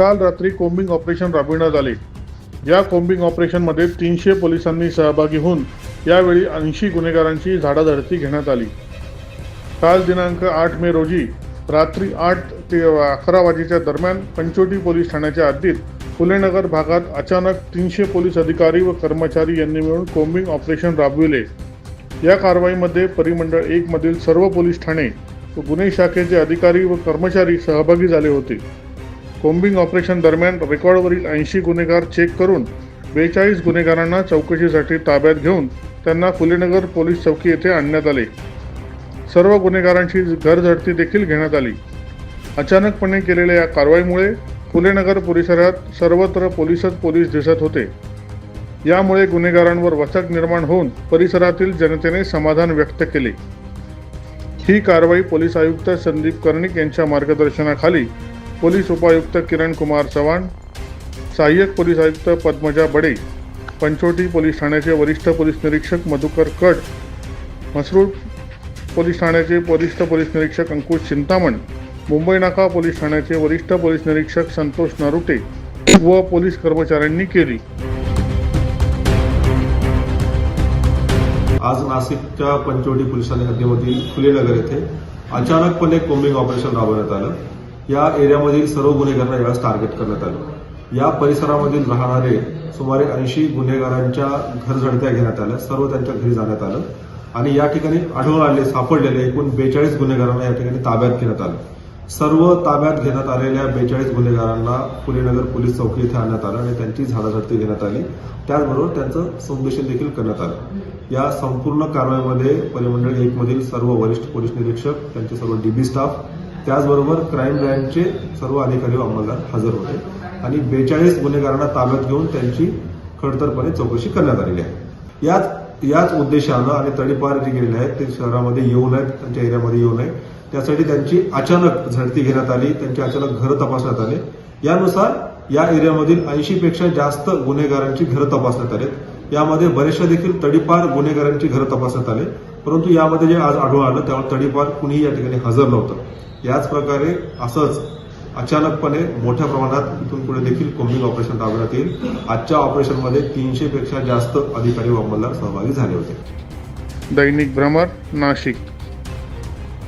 काल रात्री combing operation राबविण्यात आले. या कोम्बिंग ऑपरेशनमध्ये तीनशे पोलिसांनी सहभागी होऊन यावेळी ऐंशी गुन्हेगारांची झाडाधडती घेण्यात आली. काल दिनांक आठ मे रोजी रात्री आठ ते अकरा वाजेच्या दरम्यान पंचोटी पोलीस ठाण्याच्या हद्दीत फुलेनगर भागात अचानक तीनशे पोलीस अधिकारी व कर्मचारी यांनी मिळून कोम्बिंग ऑपरेशन राबविले. या कारवाईमध्ये परिमंडळ एकमधील सर्व पोलीस ठाणे व गुन्हे शाखेचे अधिकारी व कर्मचारी सहभागी झाले होते. कोम्बिंग ऑपरेशन दरम्यान रेकॉर्डवरील ऐंशी गुन्हेगार चेक करून बेचाळीस गुन्हेगारांना चौकशीसाठी ताब्यात घेऊन त्यांना फुलेनगर पोलीस चौकी येथे आणण्यात आले. सर्व गुन्हेगारांची घरझडती देखील घेण्यात आली. अचानकपणे केलेल्या या कारवाईमुळे फुलेनगर परिसरात सर्वत्र पोलीसच पोलीस दिसत होते. यामुळे गुन्हेगारांवर वचक निर्माण होऊन परिसरातील जनतेने समाधान व्यक्त केले. ही कारवाई पोलीस आयुक्त संदीप कर्णिक यांच्या मार्गदर्शनाखाली पोलीस उपायुक्त किरण कुमार चव्हाण सहाय्यक पोलीस आयुक्त पद्मजा बडे पंचोटी पोलीस ठाण्याचे वरिष्ठ पोलीस निरीक्षक मधुकर कट मसरूळ पोलीस ठाण्याचे वरिष्ठ पोलीस निरीक्षक अंकुश चिंतामण मुंबई नाका पोलीस ठाण्याचे वरिष्ठ पोलीस निरीक्षक संतोष नरुटे व पोलीस कर्मचाऱ्यांनी केली. आज नाशिकच्या पंचवटी पोलिसांनी हद्दीमधील फुलेनगर येथे अचानकपणे कोम्बिंग ऑपरेशन राबवण्यात आलं. या एरियामधील सर्व गुन्हेगारांना यावेळेस टार्गेट करण्यात आलं. या परिसरामधील राहणारे सुमारे ऐंशी गुन्हेगारांच्या घरझडत्या घेण्यात आल्या सर्व त्यांच्या घरी जाण्यात आलं आणि या ठिकाणी आढळून आले सापडलेले एकूण बेचाळीस गुन्हेगारांना या ठिकाणी ताब्यात घेण्यात आलं. सर्व ताब्यात घेण्यात आलेल्या बेचाळीस गुन्हेगारांना पुणेनगर पोलीस चौकी इथे आणण्यात आलं आणि त्यांची झाडाझडती घेण्यात आली. त्याचबरोबर त्यांचं संदेशन देखील करण्यात आलं. या संपूर्ण कारवाईमध्ये परिमंडळ एकमधील सर्व वरिष्ठ पोलीस निरीक्षक त्यांचे सर्व डीबी स्टाफ त्याचबरोबर क्राईम ब्रँचचे सर्व अधिकारी व अंमलदार हजर होते आणि बेचाळीस गुन्हेगारांना ताब्यात घेऊन त्यांची खडतरपणे चौकशी करण्यात आलेली आहे. याच याच उद्देशानं आणि तडीपार जे गेलेले आहेत ते शहरामध्ये येऊ नयेत त्यांच्या एरियामध्ये येऊ नये त्यासाठी त्यांची अचानक झडती घेण्यात आली त्यांची अचानक घरं तपासण्यात आले. यानुसार या एरियामधील ऐंशी पेक्षा जास्त गुन्हेगारांची घरं तपासण्यात आलेत. यामध्ये बरेचशा देखील तडीपार गुन्हेगारांची घरं तपासण्यात आले. परंतु यामध्ये जे आज आढळून आलं त्यावर तडीपार कुणीही या ठिकाणी हजर नव्हतं. याच प्रकारे असंच अचानकपणे मोठ्या प्रमाणात इथून पुढे देखील कोम्बिंग ऑपरेशन राबवण्यात येईल. आजच्या ऑपरेशनमध्ये तीनशे पेक्षा जास्त अधिकारी व अंमलदार सहभागी झाले होते. दैनिक भ्रमर नाशिक.